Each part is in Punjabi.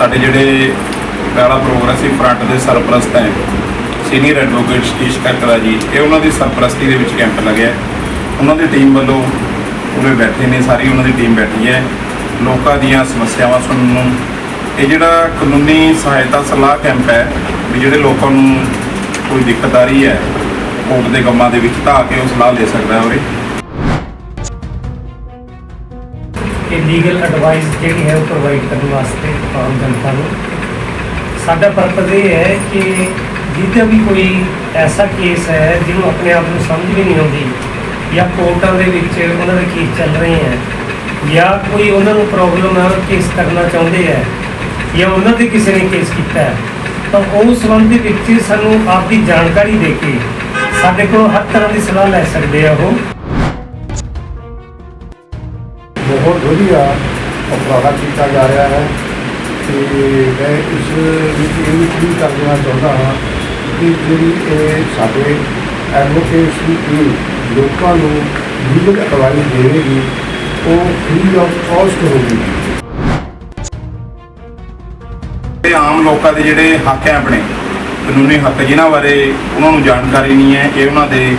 ਸਾਡੇ ਜਿਹੜੇ ਪਹਿਲਾ ਪ੍ਰੋਗਰੈਸਿਵ ਫਰੰਟ ਦੇ ਸਰਪ੍ਰਸਤ ਹੈ ਸੀਨੀਅਰ ਐਡਵੋਕੇਟ ਸਤੀਸ਼ ਕੱਕਰਾ ਜੀ, ਇਹ ਉਹਨਾਂ ਦੀ ਸਰਪ੍ਰਸਤੀ ਦੇ ਵਿੱਚ ਕੈਂਪ ਲੱਗਿਆ ਉਹਨਾਂ ਦੀ ਟੀਮ ਵੱਲੋਂ ਉਰੇ ਬੈਠੇ ਨੇ, ਸਾਰੀ ਉਹਨਾਂ ਦੀ ਟੀਮ ਬੈਠੀ ਹੈ। ਲੋਕਾਂ ਦੀਆਂ ਸਮੱਸਿਆਵਾਂ ਸੁਣਨ ਨੂੰ, ਇਹ ਜਿਹੜਾ ਕਾਨੂੰਨੀ ਸਹਾਇਤਾ ਸਲਾਹ ਕੈਂਪ ਹੈ, ਵੀ ਜਿਹੜੇ ਲੋਕਾਂ ਨੂੰ ਕੋਈ ਦਿੱਕਤ ਆ ਰਹੀ ਹੈ, ਕੋਰਟ ਦੇ ਕੰਮਾਂ ਦੇ ਵਿੱਚ ਤਾਂ ਆ ਕੇ ਉਹ ਸਲਾਹ ਲੈ ਸਕਦਾ ਹੋਵੇ ਲੀਗਲ ਐਡਵਾਈਸ ਜਿਹੜੀ ਹੈ ਉਹ ਪ੍ਰੋਵਾਈਡ ਕਰਨ ਵਾਸਤੇ ਆਮ ਜਨਤਾ ਨੂੰ। ਸਾਡਾ ਪਰਪਸ ਇਹ ਹੈ ਕਿ ਜਿੱਥੇ ਵੀ ਕੋਈ ਐਸਾ ਕੇਸ ਹੈ ਜਿਹਨੂੰ ਆਪਣੇ ਆਪ ਨੂੰ ਸਮਝ ਵੀ ਨਹੀਂ ਆਉਂਦੀ, ਜਾਂ ਕੋਰਟਾਂ ਦੇ ਵਿੱਚ ਉਹਨਾਂ ਦੇ ਕੇਸ ਚੱਲ ਰਹੇ ਹੈ, ਜਾਂ ਕੋਈ ਉਹਨਾਂ ਨੂੰ ਪ੍ਰੋਬਲਮ ਹੈ ਕੇਸ ਕਰਨਾ ਚਾਹੁੰਦੇ ਹੈ, ਜਾਂ ਉਹਨਾਂ ਤੇ ਕਿਸੇ ਨੇ ਕੇਸ ਕੀਤਾ ਹੈ, ਤਾਂ ਉਹ ਸੰਬੰਧ ਦੇ ਵਿੱਚ ਸਾਨੂੰ ਆਪਦੀ ਜਾਣਕਾਰੀ ਦੇ ਕੇ ਸਾਡੇ ਕੋਲ ਹਰ ਤਰ੍ਹਾਂ ਦੀ ਸਲਾਹ ਲੈ ਸਕਦੇ ਆ ਉਹ। ਵਧੀਆ ਉਪਰਾਲਾ ਕੀਤਾ ਜਾ ਰਿਹਾ ਹੈ ਤੇ ਮੈਂ ਇਸ ਵਿੱਚ ਇਹ ਵੀ ਕਲੀਅਰ ਕਰ ਦੇਣਾ ਚਾਹੁੰਦਾ ਹਾਂ ਕਿ ਜਿਹੜੀ ਇਹ ਸਾਡੇ ਐਡਵੋਕੇਟਸ ਦੀ ਟੀਮ ਲੋਕਾਂ ਨੂੰ ਲੀਗਲ ਐਡਵਾਈਸ ਦੇਵੇਗੀ, ਉਹ ਫ੍ਰੀ ਆਫ ਕਾਸਟ ਹੋਵੇਗੀ। ਤੇ ਆਮ ਲੋਕਾਂ ਦੇ ਜਿਹੜੇ ਹੱਕ ਹੈ ਆਪਣੇ, ਕਾਨੂੰਨੀ ਹੱਕ ਜਿਨ੍ਹਾਂ ਬਾਰੇ ਉਹਨਾਂ ਨੂੰ ਜਾਣਕਾਰੀ ਨਹੀਂ ਹੈ, ਇਹ ਉਹਨਾਂ ਦੇ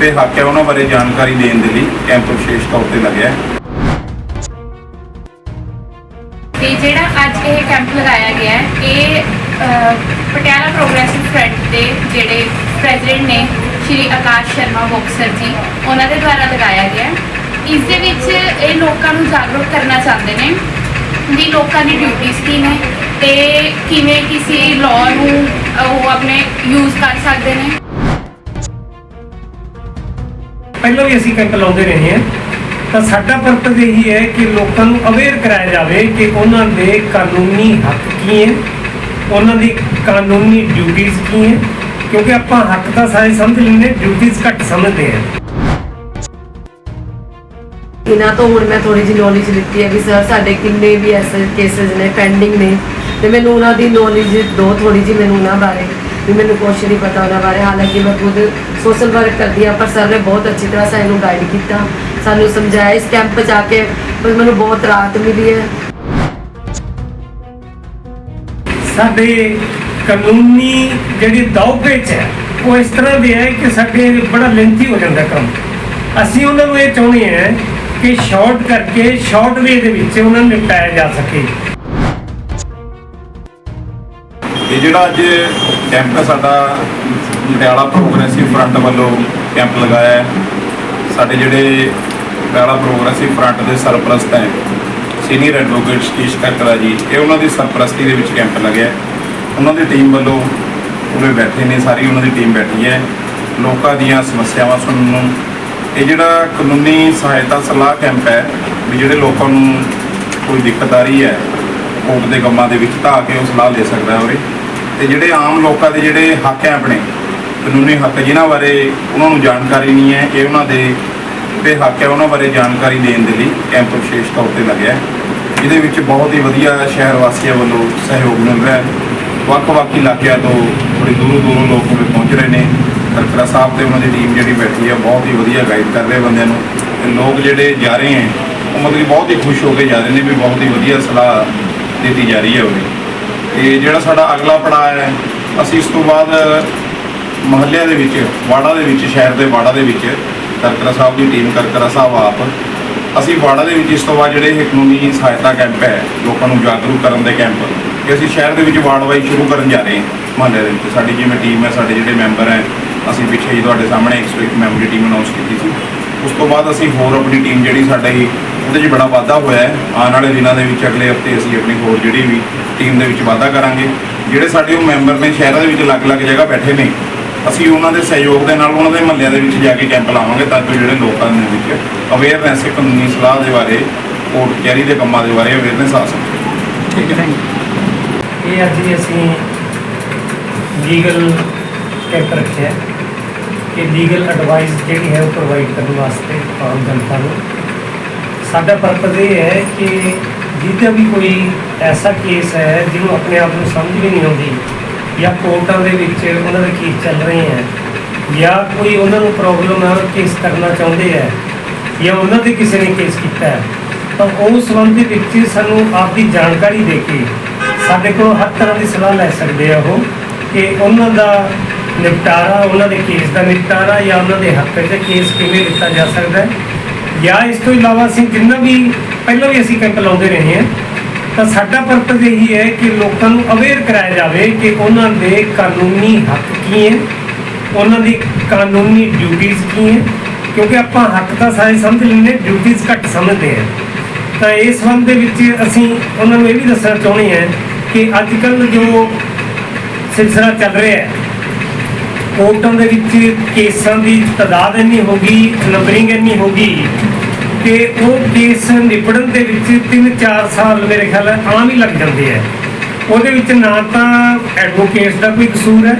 ਤੇ ਹੱਕ ਹੈ ਉਹਨਾਂ ਬਾਰੇ ਜਾਣਕਾਰੀ ਦੇਣ ਦੇ ਲਈ, ਕੈਂਪ ਵਿਸ਼ੇਸ਼ ਤੌਰ ਤੇ ਲੱਗਿਆ ਪਟਿਆਲਾ ਪ੍ਰੋਗਰੈਸਿਵ ਫਰੰਟ ਦੇ ਜਿਹੜੇ ਪ੍ਰੈਜ਼ੀਡੈਂਟ ਨੇ, ਸ਼੍ਰੀ ਆਕਾਸ਼ ਸ਼ਰਮਾ ਬੋਕਸਰ ਜੀ, ਉਹਨਾਂ ਦੇ ਦੁਆਰਾ ਲਗਾਇਆ ਗਿਆ। ਇਸ ਦੇ ਵਿੱਚ ਇਹ ਲੋਕਾਂ ਨੂੰ ਜਾਗਰੂਕ ਕਰਨਾ ਚਾਹੁੰਦੇ ਨੇ, ਵੀ ਲੋਕਾਂ ਦੀ ਡਿਊਟੀਆਂ ਕੀ ਨੇ ਤੇ ਕਿਵੇਂ ਕਿਸੇ ਲਾਅ ਨੂੰ ਉਹ ਆਪਣੇ ਯੂਜ਼ ਕਰ ਸਕਦੇ ਨੇ। ਪਹਿਲਾਂ ਵੀ ਅਸੀਂ ਕੈਂਪ ਲਾਉਂਦੇ ਰਹੇ ਹਾਂ, ਤਾਂ ਸਾਡਾ ਪਰਪਸ ਇਹੀ ਹੈ ਕਿ ਲੋਕਾਂ ਨੂੰ ਅਵੇਅਰ ਕਰਾਇਆ ਜਾਵੇ ਕਿ ਉਹਨਾਂ ਦੇ ਕਾਨੂੰਨੀ ਹੱਕ ਕੀ ਹੈ। ਉਹਨਾਂ ਦੀ ਕਾਨੂੰਨੀ ਡਿਊਟੀਆਂ ਕੀ ਹੈ? ਕਿਉਂਕਿ ਆਪਾਂ ਹੱਕ ਤਾਂ ਸਾਰੇ ਸਮਝ ਲੈਂਦੇ ਡਿਊਟੀਆਂ ਘੱਟ ਸਮਝਦੇ ਹਾਂ ਇਹਨਾਂ ਤੋਂ ਹੁਣ ਮੈਂ ਥੋੜੀ ਜਿਹੀ ਨੌਲੇਜ ਲਿੱਤੀ ਹੈ ਕਿ ਸਰ ਸਾਡੇ ਕਿੰਨੇ ਵੀ ਐਸੇ ਕੇਸਸ ਨੇ ਪੈਂਡਿੰਗ ਨੇ। ਤੇ ਮੈਨੂੰ ਉਹਨਾਂ ਦੀ ਨੌਲੇਜ ਦੋ ਥੋੜੀ ਜਿਹੀ ਮੈਨੂੰ ਉਹਨਾਂ ਬਾਰੇ, ਵੀ ਮੈਨੂੰ ਕੁਛ ਨਹੀਂ ਪਤਾ ਉਹਨਾਂ ਬਾਰੇ। ਹਾਲਾਂਕਿ ਮੈਂ ਖੁਦ ਸੋਸ਼ਲ ਵਰਕ ਕਰਦੀ ਹਾਂ, ਪਰ ਸਰ ਨੇ ਬਹੁਤ ਅੱਛੀ ਤਰ੍ਹਾਂ ਸਾਨੂੰ ਗਾਈਡ ਕੀਤਾ। ਸਾਨੂੰ ਸਮਝਾਇਆ, ਇਸ ਕੈਂਪ 'ਚ ਆ ਕੇ ਮੈਨੂੰ ਬਹੁਤ ਰਾਹਤ ਮਿਲੀ ਹੈ। ਸਾਡੇ ਕਾਨੂੰਨੀ ਜਿਹੜੀ ਦਾਅਵੇਚ ਹੈ, ਉਹ ਇਸ ਤਰ੍ਹਾਂ ਦੇ ਹੈ ਕਿ ਸਾਡੇ ਬੜਾ ਲੈਂਥੀ ਹੋ ਜਾਂਦਾ ਕੰਮ। ਅਸੀਂ ਉਹਨਾਂ ਨੂੰ ਇਹ ਚਾਹੁੰਦੇ ਹਾਂ ਕਿ ਸ਼ਾਰਟ ਕਰਕੇ ਸ਼ਾਰਟ ਵੇ ਦੇ ਵਿੱਚ ਉਹਨਾਂ ਨੂੰ ਨਿਪਟਾਇਆ ਜਾ ਸਕੇ। ਇਹ ਜਿਹੜਾ ਅੱਜ ਕੈਂਪ ਸਾਡਾ ਪਟਿਆਲਾ ਪ੍ਰੋਗਰੈਸਿਵ ਫਰੰਟ ਵੱਲੋਂ ਕੈਂਪ ਲਗਾਇਆ ਹੈ। ਸਾਡੇ ਜਿਹੜੇ ਪਟਿਆਲਾ ਪ੍ਰੋਗਰੈਸਿਵ ਫਰੰਟ ਦੇ ਸਰਪ੍ਰਸਤ ਹੈ। ਸੀਨੀਅਰ ਐਡਵੋਕੇਟ ਸਤੀਸ਼ ਕੱਕਰਾ ਜੀ, ਇਹ ਉਹਨਾਂ ਦੀ ਸਰਪ੍ਰਸਤੀ ਦੇ ਵਿੱਚ ਕੈਂਪ ਲੱਗਿਆ। ਉਹਨਾਂ ਦੀ ਟੀਮ ਵੱਲੋਂ ਉਰੇ ਬੈਠੇ ਨੇ, ਸਾਰੀ ਉਹਨਾਂ ਦੀ ਟੀਮ ਬੈਠੀ ਹੈ। ਲੋਕਾਂ ਦੀਆਂ ਸਮੱਸਿਆਵਾਂ ਸੁਣਨ ਨੂੰ। ਇਹ ਜਿਹੜਾ ਕਾਨੂੰਨੀ ਸਹਾਇਤਾ ਸਲਾਹ ਕੈਂਪ ਹੈ, ਵੀ ਜਿਹੜੇ ਲੋਕਾਂ ਨੂੰ ਕੋਈ ਦਿੱਕਤ ਆ ਰਹੀ ਹੈ, ਕੋਰਟ ਦੇ ਕੰਮਾਂ ਦੇ ਵਿੱਚ ਤਾਂ ਆ ਕੇ ਉਹ ਸਲਾਹ ਲੈ ਸਕਦਾ ਹੈ ਉਰੇ। ਤੇ ਜਿਹੜੇ ਆਮ ਲੋਕਾਂ ਦੇ ਜਿਹੜੇ ਹੱਕ ਹੈ ਆਪਣੇ ਕਾਨੂੰਨੀ ਹੱਕ ਜਿਨ੍ਹਾਂ ਬਾਰੇ ਉਹਨਾਂ ਨੂੰ ਜਾਣਕਾਰੀ ਨਹੀਂ ਹੈ, ਇਹ ਉਹਨਾਂ ਦੇ ਤੇ ਹੱਕ ਹੈ ਉਹਨਾਂ ਬਾਰੇ ਜਾਣਕਾਰੀ ਦੇਣ ਦੇ ਲਈ ਕੈਂਪ ਵਿਸ਼ੇਸ਼ ਤੌਰ ਤੇ ਲੱਗਿਆ ਹੈ। ਇਹਦੇ ਵਿੱਚ ਬਹੁਤ ਹੀ ਵਧੀਆ ਸ਼ਹਿਰ ਵਾਸੀਆਂ ਵੱਲੋਂ ਸਹਿਯੋਗ ਮਿਲ ਰਿਹਾ ਹੈ। ਵੱਖ-ਵੱਖ ਇਲਾਕਿਆਂ ਤੋਂ ਬੜੀ ਦੂਰੋਂ ਦੂਰੋਂ ਲੋਕ ਉਰੇ ਪਹੁੰਚ ਰਹੇ ਨੇ। ਕਰਕਰਾ ਸਾਹਿਬ ਤੇ ਉਹਨਾਂ ਦੀ ਟੀਮ ਜਿਹੜੀ ਬੈਠੀ ਹੈ, ਬਹੁਤ ਹੀ ਵਧੀਆ ਗਾਈਡ ਕਰ ਰਹੇ ਬੰਦਿਆਂ ਨੂੰ। ਤੇ ਲੋਕ ਜਿਹੜੇ ਜਾ ਰਹੇ ਹੈ, ਉਹ ਮਤਲਬ ਕਿ ਬਹੁਤ ਹੀ ਖੁਸ਼ ਹੋ ਕੇ ਜਾ ਰਹੇ ਨੇ ਵੀ ਬਹੁਤ ਹੀ ਵਧੀਆ ਸਲਾਹ ਦਿੱਤੀ ਜਾ ਰਹੀ ਹੈ ਉਰੇ ਤੇ ਜਿਹੜਾ ਸਾਡਾ ਅਗਲਾ ਪੜਾਅ ਹੈ, ਅਸੀਂ ਇਸ ਤੋਂ ਬਾਅਦ ਮਹੱਲਿਆਂ ਦੇ ਵਿੱਚ, ਵਾੜਾ ਦੇ ਵਿੱਚ, ਸ਼ਹਿਰ ਦੇ ਵਾੜਾ ਦੇ ਵਿੱਚ ਕਰਕਰਾ ਸਾਹਿਬ ਦੀ ਟੀਮ ਕਰਕਰਾ ਸਾਹਿਬ ਆਪ। ਅਸੀਂ ਵਾੜਾ ਦੇ ਵਿੱਚ ਇਸ ਤੋਂ ਬਾਅਦ ਜਿਹੜੇ ਇਹ ਕਾਨੂੰਨੀ ਸਹਾਇਤਾ ਕੈਂਪ ਹੈ, ਲੋਕਾਂ ਨੂੰ ਜਾਗਰੂਕ ਕਰਨ ਦੇ ਕੈਂਪ ਕਿ ਅਸੀਂ ਸ਼ਹਿਰ ਦੇ ਵਿੱਚ ਵਾਰਡ ਵਾਈਜ਼ ਸ਼ੁਰੂ ਕਰਨ ਜਾ ਰਹੇ ਹਾਂ, ਮਹੱਲੇ ਦੇ ਵਿੱਚ। ਸਾਡੀ ਜਿਵੇਂ ਟੀਮ ਹੈ, ਸਾਡੇ ਜਿਹੜੇ ਮੈਂਬਰ ਹੈ, ਅਸੀਂ ਪਿੱਛੇ ਹੀ ਤੁਹਾਡੇ ਸਾਹਮਣੇ 101 ਮੈਂਬਰ ਦੀ ਟੀਮ ਅਨਾਉਂਸ ਕੀਤੀ ਸੀ। ਉਸ ਤੋਂ ਬਾਅਦ ਅਸੀਂ ਹੋਰ ਆਪਣੀ ਟੀਮ ਜਿਹੜੀ ਸਾਡਾ ਹੀ ਉਹਦੇ 'ਚ ਬੜਾ ਵਾਧਾ ਹੋਇਆ ਹੈ। ਆਉਣ ਵਾਲੇ ਦਿਨਾਂ ਦੇ ਵਿੱਚ ਅਗਲੇ ਹਫ਼ਤੇ ਅਸੀਂ ਆਪਣੀ ਹੋਰ ਜਿਹੜੀ ਵੀ ਟੀਮ ਦੇ ਵਿੱਚ ਵਾਧਾ ਕਰਾਂਗੇ। ਜਿਹੜੇ ਸਾਡੇ ਉਹ ਮੈਂਬਰ ਨੇ ਸ਼ਹਿਰਾਂ ਦੇ ਵਿੱਚ ਅਲੱਗ-ਅਲੱਗ ਜਗ੍ਹਾ ਬੈਠੇ ਨੇ ਅਸੀਂ ਉਹਨਾਂ ਦੇ ਸਹਿਯੋਗ ਦੇ ਨਾਲ ਉਹਨਾਂ ਦੇ ਮਹੱਲਿਆਂ ਦੇ ਵਿੱਚ ਜਾ ਕੇ ਕੈਂਪ ਲਾਵਾਂਗੇ ਤਾਂ ਕਿ ਜਿਹੜੇ ਲੋਕਾਂ ਦੇ ਵਿੱਚ ਅਵੇਅਰਨੈਸ ਕਾਨੂੰਨੀ ਸਲਾਹ ਦੇ ਬਾਰੇ, ਕੋਰਟ ਕਚਹਿਰੀ ਦੇ ਕੰਮਾਂ ਦੇ ਬਾਰੇ ਅਵੇਅਰਨੈਸ ਆ ਸਕੇ। ਠੀਕ ਹੈ ਇਹ ਅੱਜ ਹੀ ਅਸੀਂ ਲੀਗਲ ਕੈਂਪ ਰੱਖਿਆ ਹੈ ਕਿ ਲੀਗਲ ਐਡਵਾਈਸ ਜਿਹੜੀ ਹੈ ਉਹ ਪ੍ਰੋਵਾਈਡ ਕਰਨ ਵਾਸਤੇ ਆਮ ਜਨਤਾ ਨੂੰ। ਸਾਡਾ ਪਰਪਸ ਇਹ ਹੈ ਕਿ ਜਿੱਥੇ ਵੀ ਕੋਈ ਐਸਾ ਕੇਸ ਹੈ ਜਿਹਨੂੰ ਆਪਣੇ ਆਪ ਨੂੰ ਸਮਝ ਵੀ ਨਹੀਂ ਆਉਂਦੀ ਜਾਂ ਕੋਰਟਾਂ ਦੇ ਵਿੱਚ ਉਹਨਾਂ ਦੇ ਕੇਸ ਚੱਲ ਰਹੇ ਹੈ, ਜਾਂ ਕੋਈ ਉਹਨਾਂ ਨੂੰ ਪ੍ਰੋਬਲਮ ਹੈ ਕੇਸ ਕਰਨਾ ਚਾਹੁੰਦੇ ਹੈ, ਜਾਂ ਉਹਨਾਂ ਦੇ ਕਿਸੇ ਨੇ ਕੇਸ ਕੀਤਾ ਹੈ, ਤਾਂ ਉਹ ਸੰਬੰਧ ਵਿੱਚ ਸਾਨੂੰ ਆਪਦੀ ਜਾਣਕਾਰੀ ਦੇ ਕੇ ਸਾਡੇ ਕੋਲ ਹਰ ਤਰ੍ਹਾਂ ਦੀ ਸਲਾਹ ਲੈ ਸਕਦੇ ਆ ਉਹ ਕਿ ਉਹਨਾਂ ਦਾ ਨਿਪਟਾਰਾ, ਉਹਨਾਂ ਦੇ ਕੇਸ ਦਾ ਨਿਪਟਾਰਾ ਜਾਂ ਉਹਨਾਂ ਦੇ ਹੱਕ 'ਚ ਕੇਸ ਕਿਵੇਂ ਦਿੱਤਾ ਜਾ ਸਕਦਾ ਹੈ। ਜਾਂ ਇਸ ਤੋਂ ਇਲਾਵਾ ਅਸੀਂ ਜਿੰਨਾ ਵੀ, ਪਹਿਲਾਂ ਵੀ ਅਸੀਂ ਕੈਂਪ ਲਾਉਂਦੇ ਰਹੇ ਹਾਂ ਤਾਂ ਸਾਡਾ ਪਰਪਸ ਇਹੀ ਹੈ ਕਿ ਲੋਕਾਂ ਨੂੰ ਅਵੇਅਰ ਕਰਾਇਆ ਜਾਵੇ ਕਿ ਉਹਨਾਂ ਦੇ ਕਾਨੂੰਨੀ ਹੱਕ ਕੀ ਹੈ, ਉਹਨਾਂ ਦੀ ਕਾਨੂੰਨੀ ਡਿਊਟੀਆਂ ਕੀ ਹੈ, ਕਿਉਂਕਿ ਆਪਾਂ ਹੱਕ ਤਾਂ ਸਾਰੇ ਸਮਝ ਲੈਂਦੇ ਡਿਊਟੀਆਂ ਘੱਟ ਸਮਝਦੇ ਹਾਂ। ਤਾਂ ਇਸ ਸੰਬੰਧ ਦੇ ਵਿੱਚ ਅਸੀਂ ਉਹਨਾਂ ਨੂੰ ਇਹ ਵੀ ਦੱਸਣਾ ਚਾਹੁੰਦੇ ਹਾਂ ਕਿ ਅੱਜ ਕੱਲ੍ਹ ਜੋ ਸਿਲਸਿਲਾ ਚੱਲ ਰਿਹਾ ਹੈ, ਕੋਰਟਾਂ ਦੇ ਵਿੱਚ ਕੇਸਾਂ ਦੀ ਤਾਦਾਦ ਇੰਨੀ ਹੋ ਗਈ ਨੰਬਰਿੰਗ ਇੰਨੀ ਹੋ ਗਈ ਕਿ ਉਹ ਕੇਸ ਨਿਬੜਨ ਦੇ ਵਿੱਚ 3-4 ਸਾਲ ਮੇਰੇ ਖਿਆਲ ਆਮ ਹੀ ਲੱਗ ਜਾਂਦੇ ਆ। ਉਹਦੇ ਵਿੱਚ ਨਾ ਤਾਂ ਐਡਵੋਕੇਟ ਦਾ ਕੋਈ ਕਸੂਰ ਹੈ,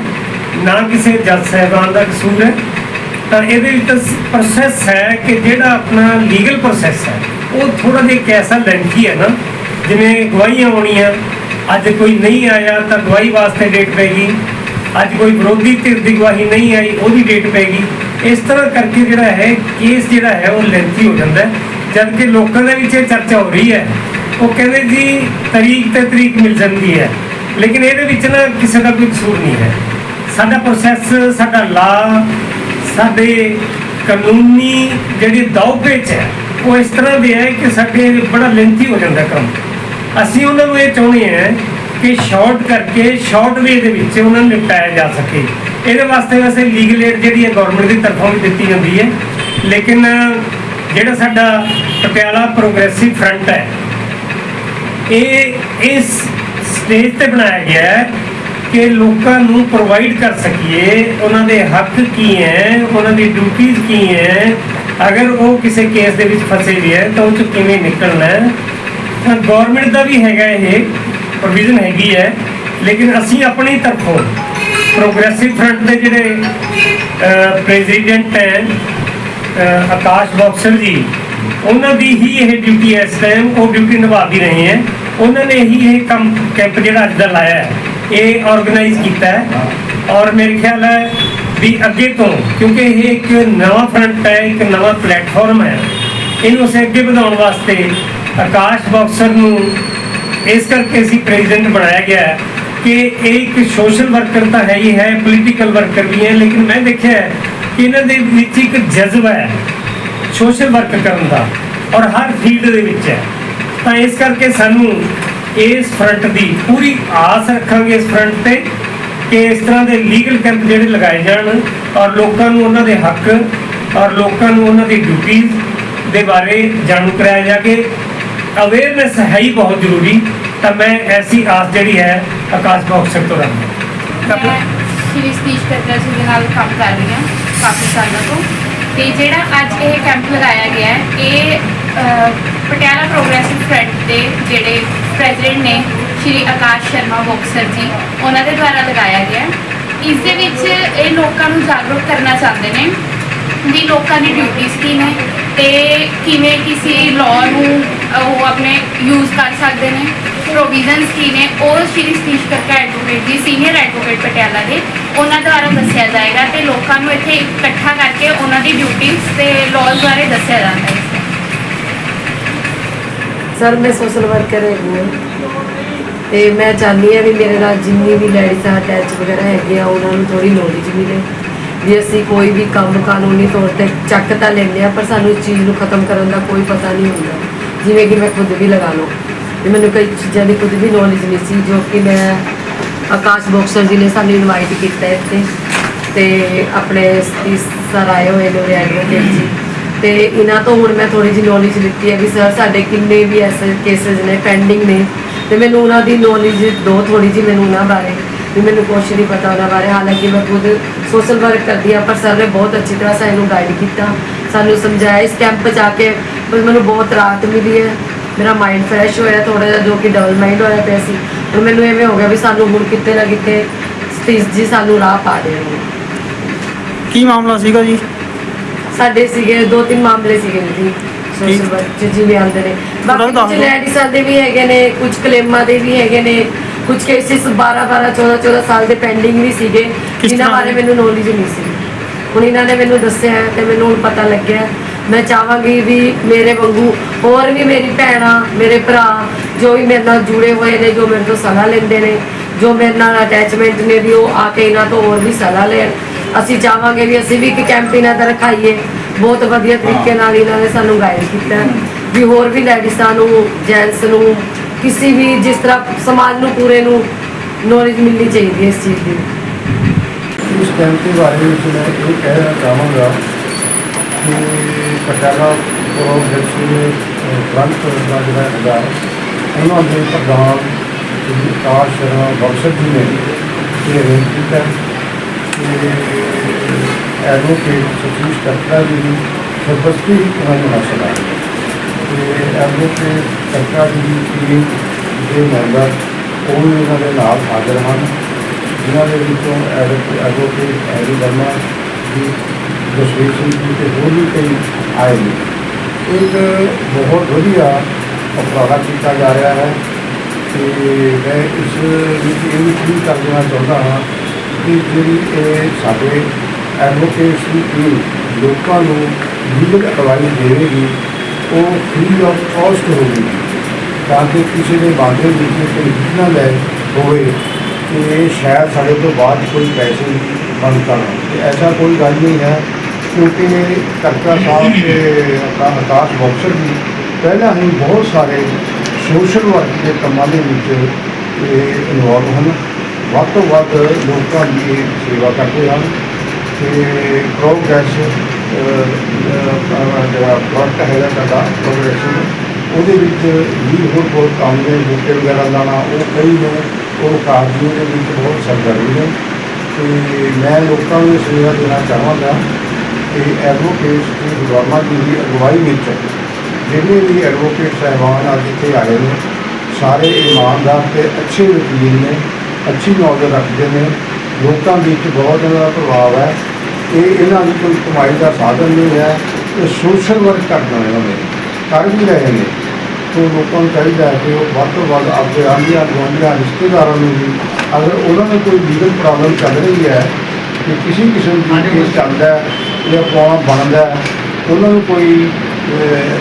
ਨਾ ਕਿਸੇ ਜੱਜ ਸਾਹਿਬਾਨ ਦਾ ਕਸੂਰ ਹੈ। ਤਾਂ ਇਹਦੇ ਵਿੱਚ ਪ੍ਰੋਸੈਸ ਹੈ ਕਿ ਜਿਹੜਾ ਆਪਣਾ ਲੀਗਲ ਪ੍ਰੋਸੈਸ ਹੈ, ਉਹ ਥੋੜਾ ਜਿਹਾ ਕੈਸਾ ਐਸਾ ਲੈਂਥੀ ਹੈ ਨਾ, ਜਿਵੇਂ ਗਵਾਹੀਆਂ ਆਉਣੀਆਂ ਅੱਜ ਕੋਈ ਨਹੀਂ ਆਇਆ ਤਾਂ ਗਵਾਹੀ ਵਾਸਤੇ ਡੇਟ ਪੈਗੀ ਅੱਜ ਕੋਈ ਵਿਰੋਧੀ ਧਿਰ ਦੀ ਗਵਾਹੀ ਨਹੀਂ ਆਈ, ਉਹਦੀ ਡੇਟ ਪੈਗੀ ਇਸ ਤਰ੍ਹਾਂ ਕਰਕੇ ਜਿਹੜਾ ਹੈ ਕੇਸ ਜਿਹੜਾ ਹੈ, ਉਹ ਲੈਂਥੀ ਹੋ ਜਾਂਦਾ ਹੈ। ਜਦ ਕਿ ਲੋਕਾਂ ਦੇ ਵਿੱਚ ਇਹ ਚਰਚਾ ਹੋ ਰਹੀ ਹੈ, ਉਹ ਕਹਿੰਦੇ ਜੀ ਤਰੀਕ ਤੇ ਤਰੀਕ ਮਿਲ ਜਾਂਦੀ ਹੈ। ਲੇਕਿਨ ਇਹਦੇ ਵਿੱਚ ਨਾ ਕਿਸੇ ਦਾ ਕੋਈ ਕਸੂਰ ਨਹੀਂ ਹੈ। ਸਾਡਾ ਪ੍ਰੋਸੈਸ ਸਾਡਾ ਲਾ ਸਾਡੇ ਕਾਨੂੰਨੀ ਜਿਹੜੀ ਦਾਅਪੇਚ ਹੈ, ਉਹ ਇਸ ਤਰ੍ਹਾਂ ਦੇ ਹੈ ਕਿ ਸਾਡੇ ਬੜਾ ਲੈਂਥੀ ਹੋ ਜਾਂਦਾ ਕੰਮ। ਅਸੀਂ ਉਹਨਾਂ ਨੂੰ ਇਹ ਚਾਹੁੰਦੇ ਹਾਂ ਕਿ ਸ਼ਾਰਟ ਕਰਕੇ ਸ਼ਾਰਟ ਵੇ ਦੇ ਵਿੱਚ ਉਹਨਾਂ ਨੂੰ ਨਿਪਟਾਇਆ ਜਾ ਸਕੇ। ਇਹਦੇ ਵਾਸਤੇ ਵੈਸੇ ਲੀਗਲ ਏਡ ਜਿਹੜੀ ਹੈ ਗਵਰਨਮੈਂਟ ਦੀ ਤਰਫੋਂ ਵੀ ਦਿੱਤੀ ਜਾਂਦੀ ਹੈ। ਲੇਕਿਨ ਜਿਹੜਾ ਸਾਡਾ ਪਟਿਆਲਾ ਪ੍ਰੋਗਰੈਸਿਵ ਫਰੰਟ ਹੈ, ਇਹ ਇਸ ਸਟੇਜ ਤੇ ਬਣਾਇਆ ਗਿਆ ਹੈ ਕਿ ਲੋਕਾਂ ਨੂੰ ਪ੍ਰੋਵਾਈਡ ਕਰ ਸਕੀਏ ਉਹਨਾਂ ਦੇ ਹੱਕ ਕੀ ਹੈ, ਉਹਨਾਂ ਦੀ ਡਿਊਟੀਆਂ ਕੀ ਹੈ। ਅਗਰ ਉਹ ਕਿਸੇ ਕੇਸ ਦੇ ਵਿੱਚ ਫਸੇ ਵੀ ਹੈ ਤਾਂ ਉਹ ਚ ਕਿਵੇਂ ਨਿਕਲਣਾ ਹੈ? ਤਾਂ ਗਵਰਨਮੈਂਟ ਦਾ ਵੀ ਹੈਗਾ ਇਹ ਪ੍ਰੋਵੀਜ਼ਨ ਹੈਗੀ ਹੈ, ਲੇਕਿਨ ਅਸੀਂ ਆਪਣੀ ਤਰਫੋਂ ਪ੍ਰੋਗਰੈਸਿਵ ਫਰੰਟ ਦੇ ਜਿਹੜੇ ਪ੍ਰੈਜ਼ੀਡੈਂਟ ਹੈ ਆਕਾਸ਼ ਬੌਕਸਰ ਜੀ, ਉਹਨਾਂ ਦੀ ਹੀ ਇਹ ਡਿਊਟੀ ਹੈ ਇਸ ਟਾਈਮ ਉਹ ਡਿਊਟੀ ਨਿਭਾ ਵੀ ਰਹੇ ਹੈ। ਉਹਨਾਂ ਨੇ ਹੀ ਇਹ ਕੰਮ ਕੈਂਪ ਜਿਹੜਾ ਅੱਜ ਦਾ ਲਾਇਆ ਹੈ, ਇਹ ਆਰਗੇਨਾਈਜ਼ ਕੀਤਾ ਹੈ। ਔਰ ਮੇਰੇ ਖਿਆਲ ਹੈ ਵੀ ਅੱਗੇ ਤੋਂ, ਕਿਉਂਕਿ ਇਹ ਇੱਕ ਨਵਾਂ ਫਰੰਟ ਹੈ, ਇੱਕ ਨਵਾਂ ਪਲੇਟਫਾਰਮ ਹੈ, ਇਹਨੂੰ ਅਸੀਂ ਅੱਗੇ ਵਧਾਉਣ ਵਾਸਤੇ ਆਕਾਸ਼ ਬੌਕਸਰ ਨੂੰ ਇਸ ਕਰਕੇ ਅਸੀਂ ਪ੍ਰੈਜ਼ੀਡੈਂਟ ਬਣਾਇਆ ਗਿਆ ਹੈ ਕਿ ਇਹ ਇੱਕ ਸੋਸ਼ਲ ਵਰਕਰ ਤਾਂ ਹੈ ਹੀ ਹੈ ਪੋਲੀਟੀਕਲ ਵਰਕਰ ਵੀ ਹੈ, ਲੇਕਿਨ ਮੈਂ ਦੇਖਿਆ ਹੈ ਕਿ ਇਹਨਾਂ ਦੇ ਵਿੱਚ ਇੱਕ ਜਜ਼ਬਾ ਹੈ ਸੋਸ਼ਲ ਵਰਕ ਕਰਨ ਦਾ ਔਰ ਹਰ ਫੀਲਡ ਦੇ ਵਿੱਚ ਹੈ। ਤਾਂ ਇਸ ਕਰਕੇ ਸਾਨੂੰ ਇਸ ਫਰੰਟ ਦੀ ਪੂਰੀ ਆਸ ਰੱਖਾਂਗੇ ਇਸ ਫਰੰਟ ਤੇ ਕਿ ਇਸ ਤਰ੍ਹਾਂ ਦੇ ਲੀਗਲ ਕੈਂਪ ਜਿਹੜੇ ਲਗਾਏ ਜਾਣ ਔਰ ਲੋਕਾਂ ਨੂੰ ਉਹਨਾਂ ਦੇ ਹੱਕ ਔਰ ਲੋਕਾਂ ਨੂੰ ਉਹਨਾਂ ਦੀ ਡਿਊਟੀਆਂ ਦੇ ਬਾਰੇ ਜਾਣੂ ਕਰਾਇਆ ਜਾ ਕੇ ਅਵੇਅਰਨੈਸ ਹੈ ਹੀ ਬਹੁਤ ਜ਼ਰੂਰੀ, ਤਾਂ ਮੈਂ ਐਸੀ ਆਸ ਜਿਹੜੀ ਹੈ ਆਕਾਸ਼ ਬਾਕਸਰ ਤੋਂ ਰੱਖਦਾ ਸ਼੍ਰੀ ਸਤੀਸ਼ ਕੱਟਰ ਜੀ ਦੇ ਨਾਲ ਕੰਮ ਕਰ ਰਹੀ ਹਾਂ, ਕਾਫੀ ਸਾਲਾਂ ਤੋਂ ਤੇ ਜਿਹੜਾ ਅੱਜ ਇਹ ਕੈਂਪ ਲਗਾਇਆ ਗਿਆ ਹੈ, ਇਹ ਪਟਿਆਲਾ ਪ੍ਰੋਗਰੈਸਿਵ ਫਰੰਟ ਦੇ ਜਿਹੜੇ ਪ੍ਰੈਜ਼ੀਡੈਂਟ ਨੇ ਸ਼੍ਰੀ ਆਕਾਸ਼ ਸ਼ਰਮਾ ਬੋਕਸਰ ਜੀ, ਉਹਨਾਂ ਦੇ ਦੁਆਰਾ ਲਗਾਇਆ ਗਿਆ ਹੈ। ਇਸ ਦੇ ਵਿੱਚ ਇਹ ਲੋਕਾਂ ਨੂੰ ਜਾਗਰੂਕ ਕਰਨਾ ਚਾਹੁੰਦੇ ਨੇ, ਵੀ ਲੋਕਾਂ ਦੀ ਡਿਊਟੀਜ਼ ਕੀ ਨੇ ਤੇ ਕਿਵੇਂ ਕਿਸੇ ਲਾਅ ਨੂੰ ਉਹ ਆਪਣੇ ਯੂਜ਼ ਕਰ ਸਕਦੇ ਨੇ। ਪ੍ਰੋਵੀਜ਼ਨਸ ਕੀ ਨੇ? ਉਹ Shri Satish Kakka advocate ji senior advocate Patiala ਦੇ। ਉਹਨਾਂ ਦੁਆਰਾ ਦੱਸਿਆ ਜਾਏਗਾ ਤੇ ਲੋਕਾਂ ਨੂੰ ਇੱਥੇ ਇਕੱਠਾ ਕਰਕੇ ਉਹਨਾਂ ਦੀ ਡਿਊਟੀਆਂ ਤੇ ਲਾਅਸ ਬਾਰੇ ਦੱਸਿਆ ਜਾਂਦਾ ਹੈ। ਸਰ ਮੈਂ ਸੋਸ਼ਲ ਵਰਕਰ ਹੈਗੀ ਹਾਂ। ਤੇ ਮੈਂ ਚਾਹੁੰਦੀ ਹਾਂ ਵੀ ਮੇਰੇ ਨਾਲ ਜਿੰਨੀ ਵੀ ਲੇਡੀਜ਼ ਅਟੈਚ ਵਗੈਰਾ ਹੈਗੇ ਆ, ਉਹਨਾਂ ਨੂੰ ਥੋੜੀ ਨੌਲੇਜ ਮਿਲੇ। ਵੀ ਅਸੀਂ ਕੋਈ ਵੀ ਕੰਮ ਕਾਨੂੰਨੀ ਤੌਰ ਤੇ ਚੱਕ ਤਾਂ ਲੈਂਦੇ ਆ ਪਰ ਸਾਨੂੰ ਇਸ ਚੀਜ਼ ਨੂੰ ਖਤਮ ਕਰਨ ਦਾ ਕੋਈ ਪਤਾ ਨਹੀਂ ਹੁੰਦਾ। ਜਿਵੇਂ ਕਿ ਮੈਂ ਖੁਦ ਵੀ ਲਗਾ ਲਓ ਵੀ ਮੈਨੂੰ ਕਈ ਚੀਜ਼ਾਂ ਦੀ ਖੁਦ ਵੀ ਨੌਲੇਜ ਨਹੀਂ ਸੀ, ਜੋ ਕਿ ਮੈਂ ਆਕਾਸ਼ ਬੋਕਸਰ ਜੀ ਨੇ ਸਾਨੂੰ ਇਨਵਾਈਟ ਕੀਤਾ ਇੱਥੇ। ਤੇ ਆਪਣੇ ਸਰ ਆਏ ਹੋਏ ਨੇ ਉਰੇ ਐਡਵੋਕੇਟ ਜੀ। ਤੇ ਇਹਨਾਂ ਤੋਂ ਹੁਣ ਮੈਂ ਥੋੜੀ ਜਿਹੀ ਨੌਲੇਜ ਲਿੱਤੀ ਹੈ ਵੀ ਸਰ ਸਾਡੇ ਕਿੰਨੇ ਵੀ ਐਸੇ ਕੇਸਸ ਨੇ ਪੈਂਡਿੰਗ ਨੇ। ਤੇ ਮੈਨੂੰ ਉਹਨਾਂ ਦੀ ਨੌਲੇਜ ਦੋ ਥੋੜੀ ਜਿਹੀ ਮੈਨੂੰ ਉਹਨਾਂ ਬਾਰੇ ਵੀ ਮੈਨੂੰ ਕੁਛ ਨਹੀਂ ਪਤਾ ਉਹਨਾਂ ਬਾਰੇ। ਹਾਲਾਂਕਿ ਮੈਂ ਖੁਦ ਸੋਸ਼ਲ ਵਰਕ ਕਰਦੀ ਹਾਂ, ਪਰ ਸਰ ਨੇ ਬਹੁਤ ਅੱਛੀ ਤਰ੍ਹਾਂ ਸਾਨੂੰ ਗਾਈਡ ਕੀਤਾ। ਸਾਨੂੰ ਸਮਝਾਇਆ ਇਸ ਕੈਂਪ 'ਚ ਆ ਕੇ ਮੈਨੂੰ ਬਹੁਤ ਰਾਹਤ ਮਿਲੀ ਹੈ ਮੇਰਾ ਮਾਈਂਡ ਫਰੈਸ਼ ਹੋਇਆ ਥੋੜਾ ਜਿਹਾ ਜੋ ਕਿ ਡਬਲ ਮਾਈਂਡ ਹੋਇਆ ਪਿਆ ਸੀ ਹੁਣ ਮੈਨੂੰ ਐਵੇਂ ਹੋ ਗਿਆ ਵੀ ਸਾਨੂੰ ਹੁਣ ਕਿਤੇ ਨਾ ਕਿਤੇ ਸਤੀਸ਼ ਜੀ ਸਾਨੂੰ ਰਾਹ ਪਾ ਦੇਣਗੇ ਕੀ ਮਾਮਲਾ ਸੀਗਾ ਜੀ ਸਾਡੇ ਸੀਗੇ ਦੋ ਤਿੰਨ ਮਾਮਲੇ ਸੀਗੇ ਜੀ ਸੋਸ਼ਲ। ਵਰਕ ਜਿਵੇਂ ਆਉਂਦੇ ਨੇ ਬਾਕੀ ਕੁਝ। ਲੈਡੀਜ਼ਾਂ ਦੇ ਵੀ ਹੈਗੇ ਨੇ ਕੁਝ ਕਲੇਮਾਂ ਦੇ ਵੀ ਹੈਗੇ ਨੇ ਕੁਝ ਕੇਸਿਸ 12 12 14 14 ਸਾਲ ਦੇ ਪੈਂਡਿੰਗ ਵੀ ਸੀਗੇ ਜਿਨ੍ਹਾਂ ਬਾਰੇ? ਮੈਨੂੰ ਨੌਲੇਜ ਨਹੀਂ ਸੀ ਹੁਣ ਇਹਨਾਂ ਨੇ ਮੈਨੂੰ ਦੱਸਿਆ ਤੇ ਮੈਨੂੰ ਹੁਣ ਪਤਾ ਲੱਗਿਆ ਮੈਂ ਚਾਹਾਂਗੀ ਵੀ ਮੇਰੇ ਵਾਂਗੂ ਹੋਰ ਵੀ ਮੇਰੀ ਭੈਣਾਂ ਮੇਰੇ ਭਰਾ ਜੋ ਵੀ ਮੇਰੇ ਨਾਲ ਜੁੜੇ ਹੋਏ ਨੇ ਜੋ ਮੇਰੇ ਤੋਂ ਸਲਾਹ ਲੈਂਦੇ ਨੇ ਜੋ ਮੇਰੇ ਨਾਲ ਅਟੈਚਮੈਂਟ ਨੇ ਵੀ ਉਹ ਆ ਕੇ ਇਹਨਾਂ ਤੋਂ ਹੋਰ ਵੀ ਸਲਾਹ ਲੈਣ। ਅਸੀਂ ਚਾਹਾਂਗੇ ਵੀ ਅਸੀਂ ਵੀ ਇੱਕ ਕੈਂਪ ਇਹਨਾਂ ਦਾ ਰਖਾਈਏ। ਬਹੁਤ ਵਧੀਆ ਤਰੀਕੇ ਨਾਲ ਇਹਨਾਂ ਨੇ ਸਾਨੂੰ ਗਾਈਡ ਕੀਤਾ ਵੀ ਹੋਰ ਵੀ ਲੇਡੀਜ਼ਾਂ ਨੂੰ ਜੈਂਟਸ ਨੂੰ ਕਿਸੇ ਵੀ ਜਿਸ ਤਰ੍ਹਾਂ ਸਮਾਜ ਨੂੰ ਪੂਰੇ ਨੂੰ ਨੌਲੇਜ ਮਿਲਣੀ ਚਾਹੀਦੀ ਹੈ ਇਸ ਚੀਜ਼ ਦੀ। ਇਸ ਬਾਰੇ ਵਿੱਚ ਮੈਂ ਇਹ ਕਹਿਣਾ ਚਾਹਾਂਗਾ ਕਿ ਪਟਿਆਲਾ ਪ੍ਰੋਗਰੈਸਿਵ ਗ੍ਰੰਥ ਦਾ ਜਿਹੜਾ ਹੈਗਾ, ਉਹਨਾਂ ਦੇ ਪ੍ਰਧਾਨ ਸ਼੍ਰੀ ਆਕਾਸ਼ ਸ਼ਰਮਾ ਬਖਸ਼ਰ ਜੀ ਨੇ ਇਹ ਅਰੇਂਜ ਕੀਤਾ। ਕਿ ਐਡਵੋਕੇਟ ਸਤੀਸ਼ ਕੱਟਾ ਜੀ ਦੀ ਸਰਪ੍ਰਸਤੀ ਉਹਨਾਂ ਨੂੰ ਹਾਸਲ ਹੈ ਤੇ ਐਡਵੋਕੇਟ ਕੱਟਾ ਜੀ ਦੀ ਟੀਮ ਦੇ ਮੈਂਬਰ ਉਹ ਵੀ ਉਹਨਾਂ ਦੇ ਨਾਲ ਹਾਜ਼ਰ ਹਨ। ਜਿਨ੍ਹਾਂ ਦੇ ਵਿੱਚੋਂ ਐਡਵੋ- ਐਡਵੋਕੇਟ ਐਰੀ ਵਰਮਾ ਜੀ ਜਸਵੀਰ ਸਿੰਘ ਜੀ ਤੇ ਹੋਰ ਵੀ ਕਈ ਆਏ ਨੇ ਇੱਕ ਬਹੁਤ ਵਧੀਆ ਉਪਰਾਲਾ ਕੀਤਾ ਜਾ ਰਿਹਾ ਹੈ ਤੇ ਮੈਂ ਇਸ ਵਿੱਚ ਇਹ ਵੀ ਫੀਲ ਕਰ ਦੇਣਾ ਚਾਹੁੰਦਾ ਹਾਂ ਕਿ ਜਿਹੜੀ ਇਹ ਸਾਡੇ ਐਡਵੋਕੇਟਸ ਦੀ ਟੀਮ ਲੋਕਾਂ ਨੂੰ ਲੀਗਲ ਐਡਵਾਈਸ ਦੇਵੇਗੀ ਉਹ ਫ੍ਰੀ ਆਫ ਕਾਸਟ ਹੋਵੇਗੀ ਤਾਂ ਕਿ ਕਿਸੇ ਦੇ ਬਾਰੇ ਵਿੱਚ ਕੋਈ ਨਾ ਲੈ ਹੋਵੇ ਕਿ ਸ਼ਾਇਦ ਸਾਡੇ ਤੋਂ ਬਾਅਦ ਕੋਈ ਪੈਸੇ ਬੰਦ ਕਰਨ ਤੇ ਐਸਾ ਕੋਈ ਗੱਲ ਨਹੀਂ ਹੈ, ਕਿਉਂਕਿ ਕਰਤਾ ਸਾਹਿਬ ਤੇ ਆਕਾਸ਼ ਬੌਕਸਰ ਜੀ, ਪਹਿਲਾਂ ਹੀ ਬਹੁਤ ਸਾਰੇ ਸੋਸ਼ਲ ਵਰਕ ਦੇ ਕੰਮਾਂ ਦੇ ਵਿੱਚ ਇਨਵੋਲਵ ਹਨ। ਵੱਧ ਤੋਂ ਵੱਧ ਲੋਕਾਂ ਦੀ ਸੇਵਾ ਕਰਦੇ ਹਨ। ਤੇ ਪ੍ਰੋਗਰੈਸ ਜਿਹੜਾ ਪ੍ਰੋਡਕਟ ਹੈਗਾ ਸਾਡਾ ਪ੍ਰੋਗਰੈਸ ਉਹਦੇ ਵਿੱਚ ਵੀ ਹੋਰ ਬਹੁਤ ਕੰਮ ਨੇ, ਬੂਟੇ ਵਗੈਰਾ ਲਾਣਾ ਉਹ ਕਈ ਨੇ ਉਹ ਕਾਰਜੀਆਂ ਦੇ ਵਿੱਚ ਬਹੁਤ ਸਰਗਰਮੀ ਨੇ ਤੇ ਮੈਂ ਲੋਕਾਂ ਨੂੰ ਇਹ ਸੇਵਾ ਦੇਣਾ ਚਾਹਾਂਗਾ ਕਿ ਐਡਵੋਕੇਟ ਦੀ ਗੁਰਮਾ ਜੀ ਦੀ ਅਗਵਾਈ ਵਿੱਚ ਜਿੰਨੇ ਵੀ ਐਡਵੋਕੇਟ ਸਾਹਿਬਾਨ ਅੱਜ ਇੱਥੇ ਆਏ ਨੇ, ਸਾਰੇ ਇਮਾਨਦਾਰ ਤੇ ਅੱਛੇ ਵਕੀਲ ਨੇ, ਅੱਛੀ ਨੌਲੇਜ ਰੱਖਦੇ ਨੇ, ਲੋਕਾਂ ਵਿੱਚ ਬਹੁਤ ਜ਼ਿਆਦਾ ਪ੍ਰਭਾਵ ਹੈ। ਇਹ ਇਹਨਾਂ ਦੀ ਕੋਈ ਕਮਾਈ ਦਾ ਸਾਧਨ ਨਹੀਂ ਹੈ, ਇਹ ਸੋਸ਼ਲ ਵਰਕ ਕਰਨਾ ਨੇ ਇਹਨਾਂ ਨੇ, ਕਰ ਵੀ ਰਹੇ ਨੇ। ਤੋਂ ਲੋਕਾਂ ਨੂੰ ਚਾਹੀਦਾ ਹੈ ਕਿ ਉਹ ਵੱਧ ਤੋਂ ਵੱਧ ਆਪਣੇ ਆਂਢੀਆਂ ਗੁਆਂਢੀਆਂ ਰਿਸ਼ਤੇਦਾਰਾਂ ਨੂੰ ਵੀ ਅਗਰ ਉਹਨਾਂ ਨੂੰ ਕੋਈ ਲੀਗਲ ਪ੍ਰੋਬਲਮ ਚੱਲ ਰਹੀ ਹੈ ਕਿ ਕਿਸੇ ਕਿਸਮ ਦੀ ਕੇਸ ਚੱਲਦਾ ਹੈ ਜਾਂ ਫੋਰਮ ਬਣਦਾ ਹੈ ਉਹਨਾਂ ਨੂੰ ਕੋਈ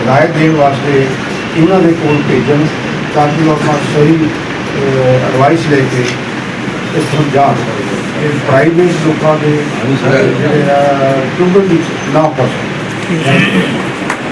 ਰਾਏ ਦੇਣ ਵਾਸਤੇ ਉਹਨਾਂ ਦੇ ਕੋਲ ਭੇਜਣ ਤਾਂ ਕਿ ਉਹ ਆਪਣਾ ਸਹੀ ਐਡਵਾਈਸ ਲੈ ਕੇ ਇੱਥੋਂ ਜਾਣ ਇਹ ਪ੍ਰਾਈਵੇਟ ਲੋਕਾਂ ਦੇ ਜਿਹੜੇ ਆ ਚੁੰਗਲ ਵਿੱਚ ਨਾ ਫਸ